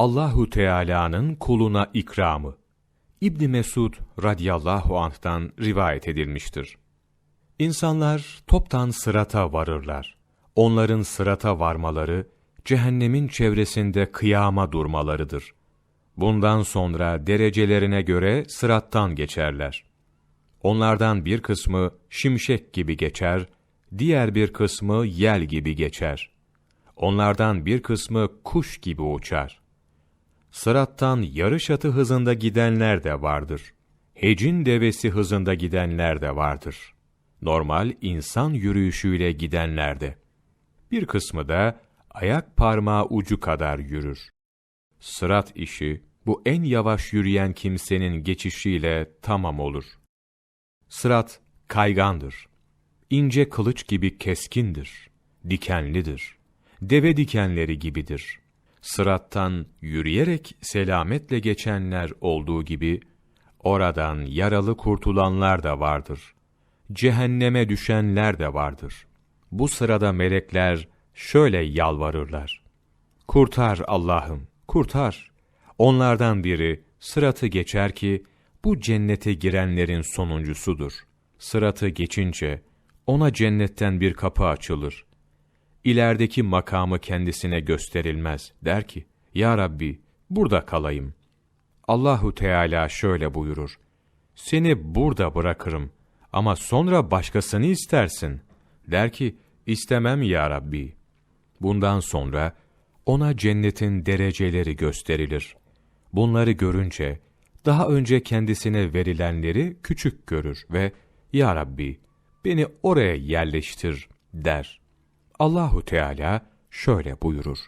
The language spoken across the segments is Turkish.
Allahu Teala'nın kuluna ikramı. İbn Mesud radıyallahu anh'tan rivayet edilmiştir. İnsanlar toptan sırata varırlar. Onların sırata varmaları, cehennemin çevresinde kıyama durmalarıdır. Bundan sonra derecelerine göre sırattan geçerler. Onlardan bir kısmı şimşek gibi geçer, diğer bir kısmı yel gibi geçer. Onlardan bir kısmı kuş gibi uçar. Sırattan yarış atı hızında gidenler de vardır. Hecin devesi hızında gidenler de vardır. Normal insan yürüyüşüyle gidenler de. Bir kısmı da ayak parmağı ucu kadar yürür. Sırat işi, bu en yavaş yürüyen kimsenin geçişiyle tamam olur. Sırat, kaygandır. İnce kılıç gibi keskindir. Dikenlidir. Deve dikenleri gibidir. Sırattan yürüyerek selametle geçenler olduğu gibi, oradan yaralı kurtulanlar da vardır. Cehenneme düşenler de vardır. Bu sırada melekler şöyle yalvarırlar. Kurtar Allah'ım, kurtar. Onlardan biri sıratı geçer ki, bu cennete girenlerin sonuncusudur. Sıratı geçince, ona cennetten bir kapı açılır. İlerideki makamı kendisine gösterilmez. Der ki, Ya Rabbi, burada kalayım. Allahu Teala şöyle buyurur. Seni burada bırakırım ama sonra başkasını istersin. Der ki, istemem ya Rabbi. Bundan sonra ona cennetin dereceleri gösterilir. Bunları görünce, daha önce kendisine verilenleri küçük görür ve Ya Rabbi, beni oraya yerleştir der. Allahu Teala şöyle buyurur.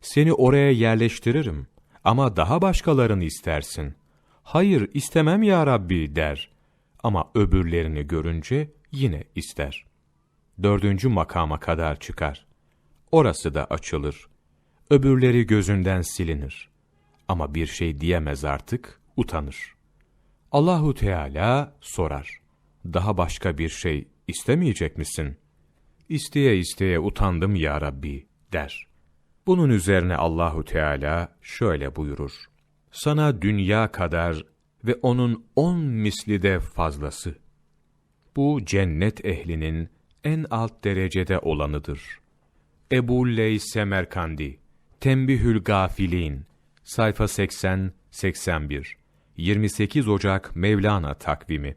Seni oraya yerleştiririm ama daha başkalarını istersin. Hayır istemem ya Rabbi der. Ama öbürlerini görünce yine ister. Dördüncü makama kadar çıkar. Orası da açılır. Öbürleri gözünden silinir. Ama bir şey diyemez artık, utanır. Allahu Teala sorar. Daha başka bir şey istemeyecek misin? İsteye isteye utandım ya Rabbi der. Bunun üzerine Allahu Teala şöyle buyurur. Sana dünya kadar ve onun on misli de fazlası. Bu cennet ehlinin en alt derecede olanıdır. Ebu Leys Semerkandi, Tembihül Gafilin, sayfa 80-81, 28 Ocak Mevlana takvimi.